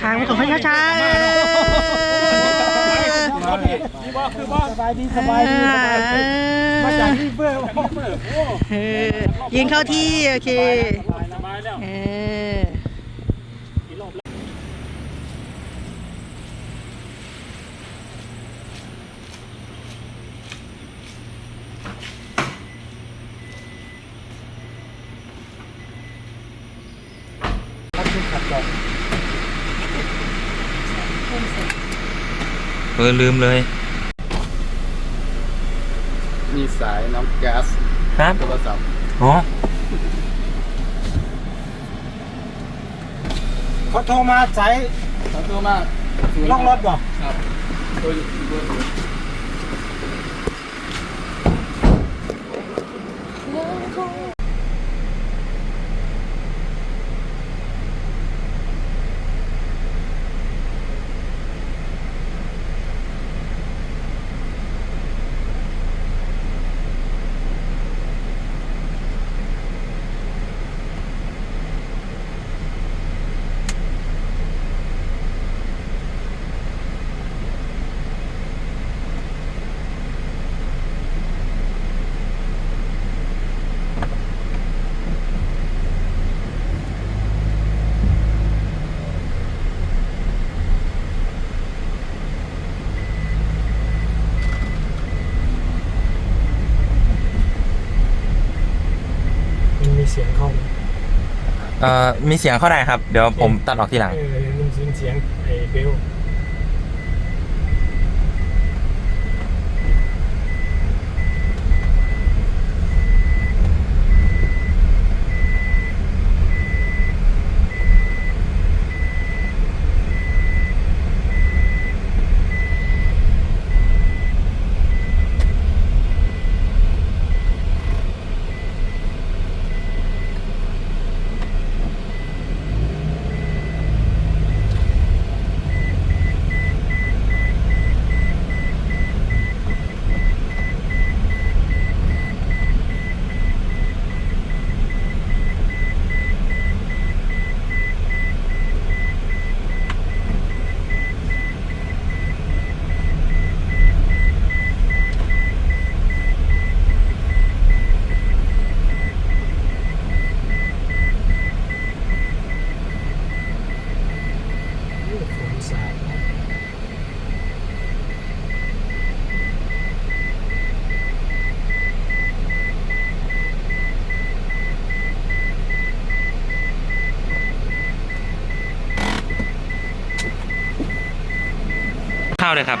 ทางมันของพระช้าๆเออสบายดีสบายดีสบายดีมาจากที่เบอร์เออยิงเข้าที่โอเคสบายแล้ว ออเออลืมเลย มีสายน้ำแก๊สครับโทรศัพท์อ๋อเขาโทรมาสายขอตัวมากล่องรถบ่ครับตัวเบอร์ศูนย์ เอ่อมีเสียงเข้าได้ครับ เดี๋ยวผมตัดออกทีหลัง เออมันเป็นเสียงไอ้เบล เลยครับ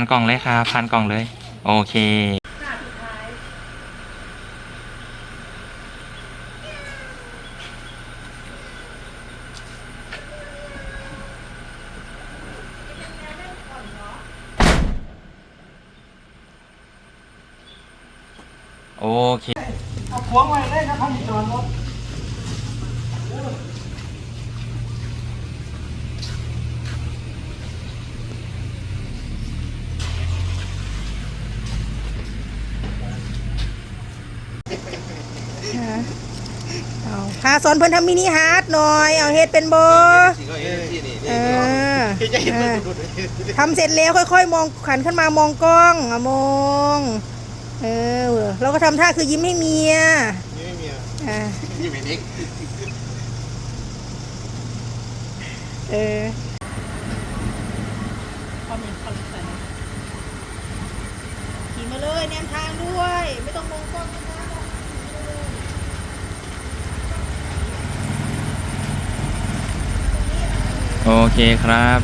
านกล่องเลยครับผ่านกล่องเลย โอเคโอเคเอาขวงไว้เลยนะพันจอดรถ เอา พาสอนเพิ่นทำมินิฮาร์ดหน่อย เอาเฮ็ดเป็นบ่เออเออทำเสร็จแล้วค่อยๆ มองขันขึ้นมามองกล้องอะมองเออเราก็ทำท่าคือยิ้มให้เมียยิ้มให้เมียอ่ายิ้มให้นิกเออขี่มาเลยแนมทางด้วย ไม่ต้องมองกล้องนะคะ โอเคครับ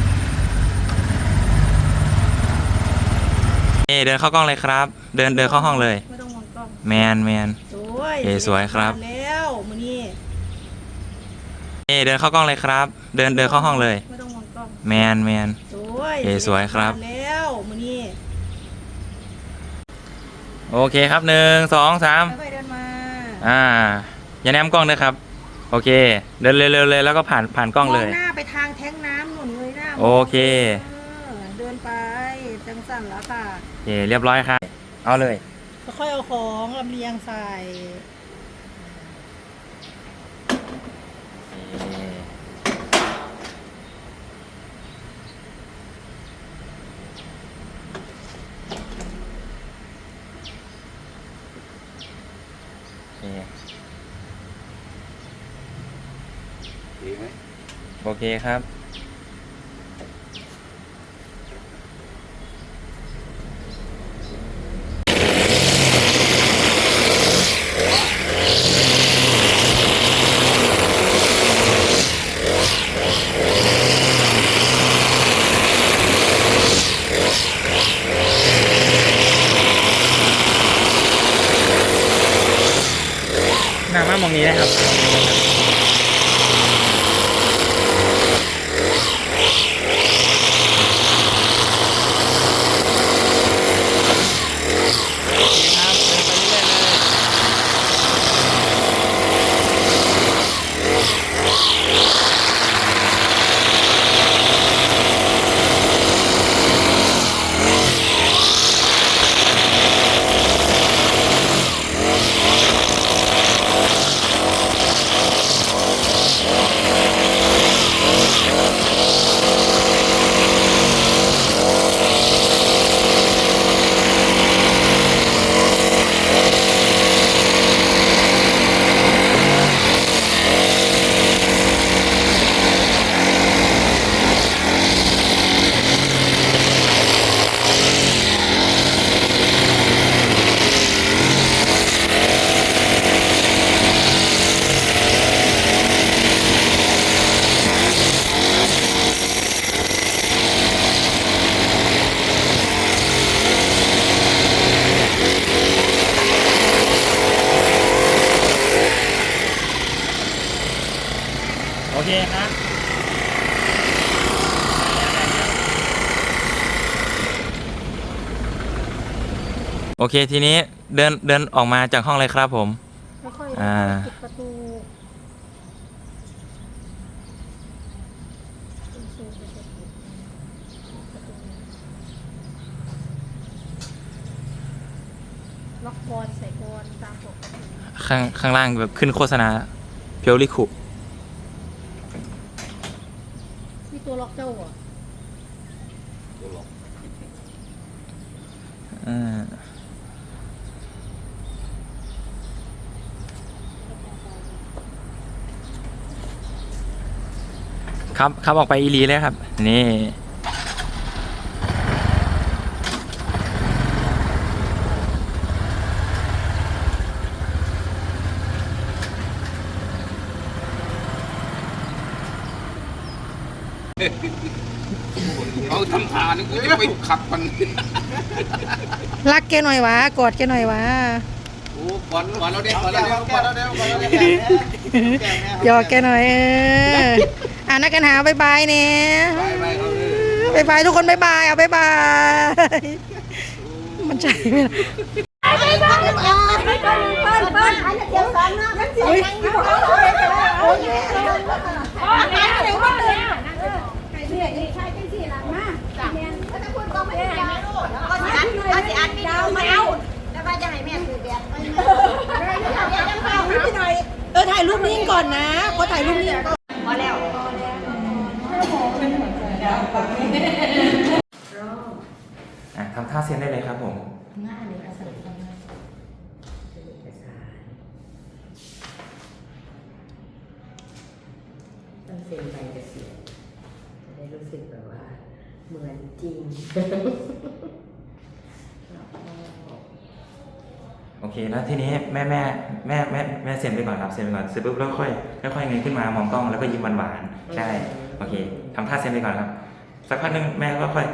เอยเดินเข้ากล้องเลยครับ เดินเดินเข้าห้องเลย ไม่ต้องมองกล้องแมนแมน สวยโอเคสวยครับผ่านแล้วมือนี้เอยเดินเข้ากล้องเลยครับ เดินเดินเข้าห้องเลย ไม่ต้องมองกล้องแมนแมน สวยโอเคสวยครับผ่านแล้วมือนี้โอเคครับหนึ่งสองสามค่อยๆเดินมา อ่าอย่าแนมกล้องนะครับ โอเค เดินเร็วๆเลยแล้วก็ผ่านผ่านกล้องเลย มหน้าไปทางแท้งน้ำหนุนเลยหน้าโอเค เออเดินไปจังสั่นแล้วค่ะโอเคเรียบร้อยครับเอาเลย ค่อยๆเอาของลำเลียงใส่โอเค ดีไหม โอเคครับ หน้ามามองนี้นะครับ โอเคครับ โอ เคทีนี้เดินเดินออกมาจากห้องเลยครับผมค่อยอ่า ปิดประตูล็อกกอนใส่กอนตามปกติข้างข้างล่างแบบขึ้นโฆษณาเพียวลิคุ นี่ตัวล็อกเจ้าเหรอะ อ่า ครับครับออกไปอีรีเลยครับ นี่เขาทำทางนี่กูจะไปขับมันรักแกหน่อยวะกอดแกหน่อยวะโอ้ก่อนก่อนเราเด็กก่อนเราเด็กก่อนเราเด็กก่อนเราเด็กหยอกแกหน่อยเออ อ่านักกันหาบายบายเนี่ยไปไปเขาเลยบายบายทุกคนบายบายเอาบายบาย มันใช่ไหมล่ะเออถ่ายรูปนิ่งก่อนนะขอถ่ายรูปนิ่งก่อน อะทำท่าเซ็นได้เลยครับผมต้องเซ็นใบเกษียณจะได้รู้สึกแบบว่า เหมือนจริง โอเค แล้วทีนี้แม่แม่แม่แม่แม่เซ็นไปก่อนครับเซ็นไปก่อนเสร็จปุ๊บแล้วค่อยค่อยๆเงยขึ้นมามองกล้องแล้วก็ยิ้มหวานๆใช่โอเคทำท่าเซ็นไปก่อนครับ สักพักหนึงแม่ก็ค่อย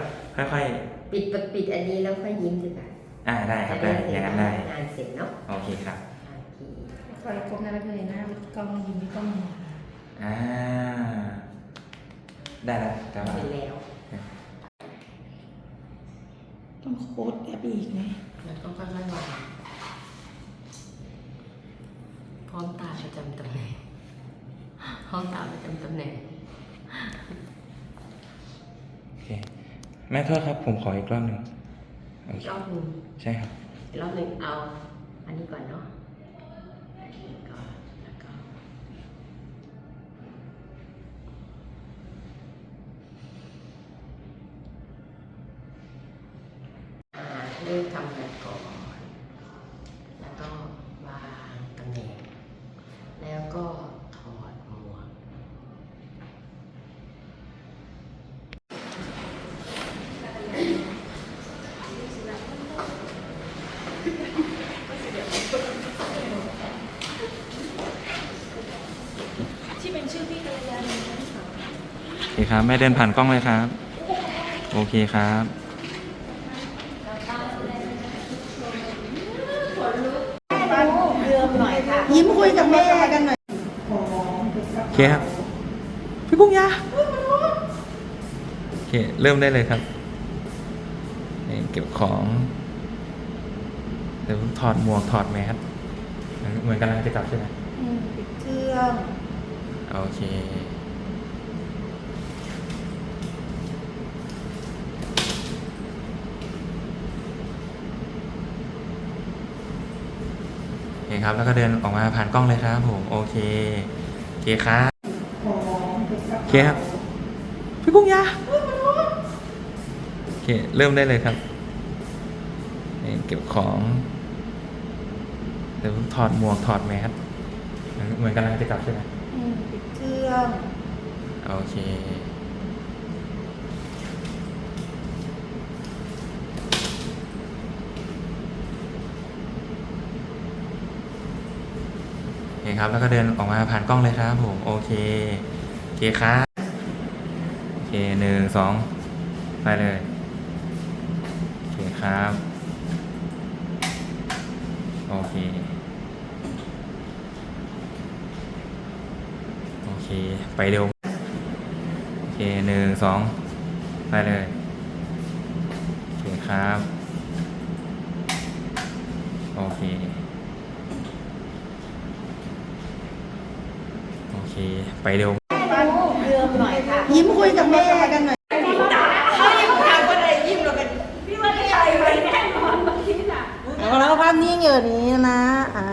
ค่อยปิดปิดอันนี้แล้วค่อยยิ้มดีกว่าๆอ่าได้ครับได้อย่างนั้นได้งานเสร็จเนาะโอเคครับโอเคคอยคบนะแล้วเลยหน้ากล้องยิ้มที่กล้องอ่าได้แล้วแต่ว่าเสร็จแล้วต้องโค้ดแอปอีกไหมแล้วก็ค่อยๆวางพร้อมตาประจำตำแหน่งห้องตาประจำตำแหน่งโอ เคแม่โทษครับ ผมขออีกรอบหนึ่งโออีเคกรอบหนึ่งใช่ครับอีกรอบหนึ่งเอา อันนี้ก่อนเนาะอันนี้ก่อนแล้วก็อ่าเริ่มทำกันก่อน แล้วก็วางตำแหน่ง แล้วก็ถอดหมวก โอ เคครับ แม่เดินผ่านกล้องเลยครับ โอเคครับยิ้มคุยกับแม่กันหน่อยโอเคครับ พี่กุ้งยาโอเค เริ่มได้เลยครับนี่เก็บของเดี๋ยวถอดหมวกถอดแมสเหมือนกำลังจะกลับใช่ไหมปิดเครื่องโอเค คครับ แล้วก็เดินออกมาผ่านกล้องเลยครับผมโอเคโอเคครับโอเคครับพี่กุ้งยาโอเคเริ่มได้เลยครับนี่เก็บของเดี๋ยวถอดหมวกถอดแมสเหมือนกำลังจะกลับใช่ไหมปิดเครื่องโอเค เคครับ แล้วก็เดินออกมาผ่านกล้องเลยครับผมโอเคโอเคครับโอเคหนึ่งสองไปเลยโอเคครับโอเคโอเคไปเร็วโอเคหนึ่งสองไปเลยโอเคครับโอเค โอ เค ไปเร็ว ยิ้มคุยกับแม่กันหน่อย เอาแล้วภาพนิ่งอยู่นี้นะ อ่า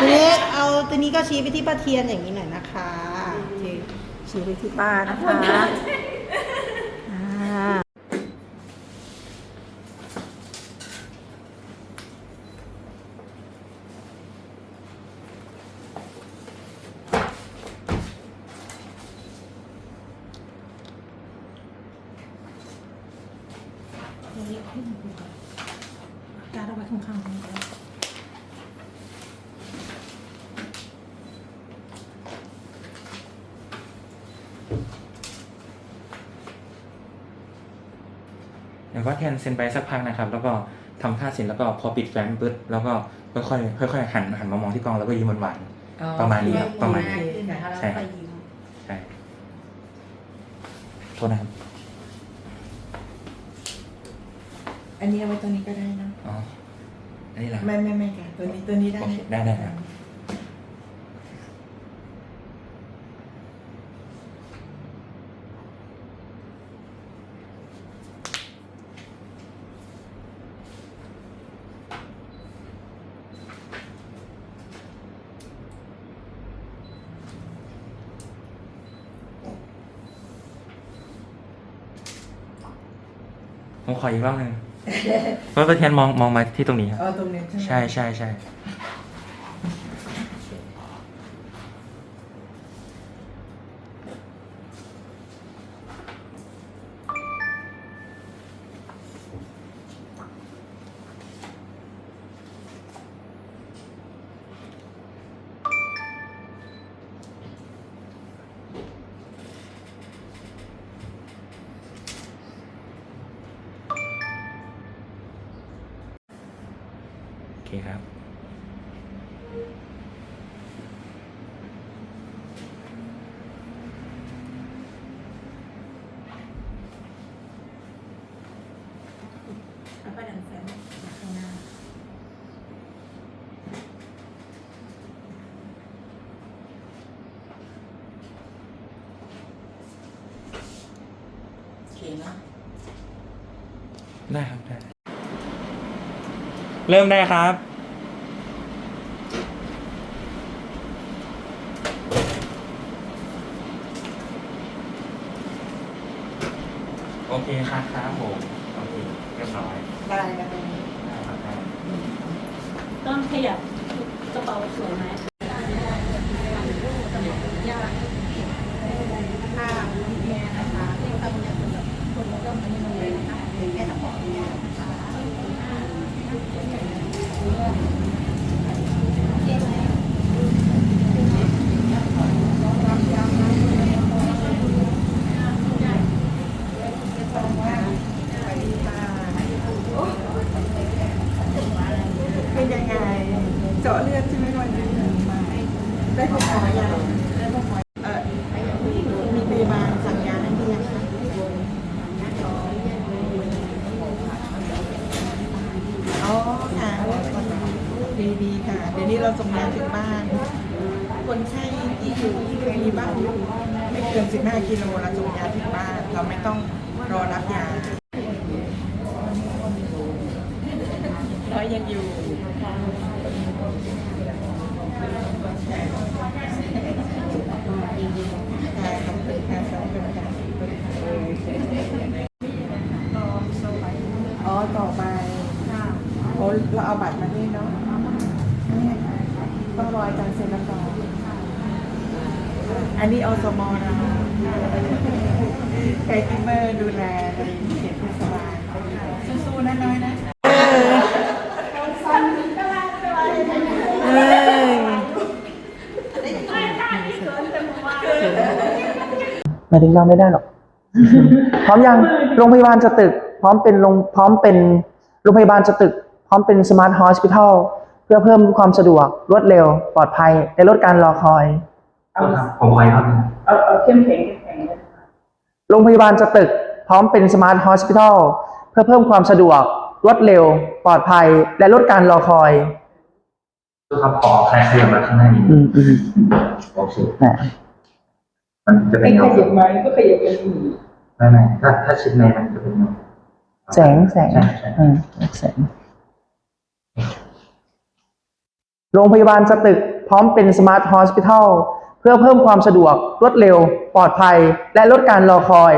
ทีนี้เอาตัวนี้ก็ชี้ไปที่ป้าเทียนอย่างนี้หน่อยนะคะโอเคชี้ไปที่ป้านะคะอ่าการเอาไว้ข้างๆนี้ก็ได้ ว่าแทนเซ็นไปสักพักนะครับ แล้วก็ทำท่าเสร็จแล้วก็พอปิดแฟ้มปึ๊บแล้วก็ค่อยๆค่อยๆหันหันมามองที่กล้องแล้วก็ยิ้มหวานๆประมาณนี้ครับประมาณนี้ใช่ครับใช่โทษนะครับอันนี้เอาไว้ตัวนี้ก็ได้เนอะอ๋ออันนี้แหละไม่ไม่ไม่ค่ะตัวนี้ตัวนี้ได้โอเคได้ได้ครับ ผมขออีกรอบหนึ่งเพราะประเทนมองมองมาที่ตรงนี้ครับ เอาตรงนี้ใช่ไหม ใช่ใช่ใช่ เคครับ เอาไปดันแฟนข้างหน้าโอเคเนอะ ได้ครับได้ เริ่มได้ครับ โอเคครับครับผมโอเคเรียบร้อยได้นะตรงนี้ได้ครับได้ต้องขยับกระเป๋าสวยไหมเป็นยั งไง เจาะเลือดใช่ไหมวันนี้ได้พบหมอยังได้พบหมอเออมีพยาบาลสั่งยาให้หรือยังคะอ๋อค่ะดีดีๆค่ะ เดี๋ยวนี้เรา ส่งยาถึงบ้าน คนไข้ที่อยู่มีบ้านไม่เกิน 15 กิโลเราส่งยาถึงบ้าน เราไม่ต้องรอรับยาร้อยยังอยู่ค่ะขอบคุณค่ะขอบคุณค่ะอ๋อ ต่อไปเราเอาบัตรมาด้วยเนาะ ต้องรออาจารย์เซ็นรับรองอันนี้อสมเราแคร์กิเมอร์ดูแลในเขตเทศบาลสู้ๆนะน้อยนะเอ้ยหมายถึงเราไม่ได้หรอก พร้อมยัง โรงพยาบาลจะตึก พร้อมเป็นโรงพร้อมเป็น โรงพยาบาลจะตึก พร้อมเป็นสมาร์ทฮอสพิทอล เพื่อเพิ่มความสะดวกรวดเร็ว ปลอดภัยและลดการรอคอยผมขออีกรอบหนึงเอาเอาเข้มแข็งเข้มแข็งโรงพยาบาลจะตึกพร้อมเป็นสมาร์ทฮอสพิทอลเพื่อเพิ่มความสะดวก รวดเร็ว ปลอดภัย และลดการรอคอยครับขอใครขยับมาข้างหน้านี้อืมอืมโอเคนะมันจะเป็นขเงายับมาก็ขยับกันอีกไม่ไม่ถ้าถ้าชิดในมันจะเป็นเงาแสงแสงใช่ใช่อืมแสง โรงพยาบาลจะตึกพร้อมเป็นสมาร์ทฮอสพิทอลเพื่อเพิ่มความสะดวกรวดเร็ว ปลอดภัย และลดการรอคอย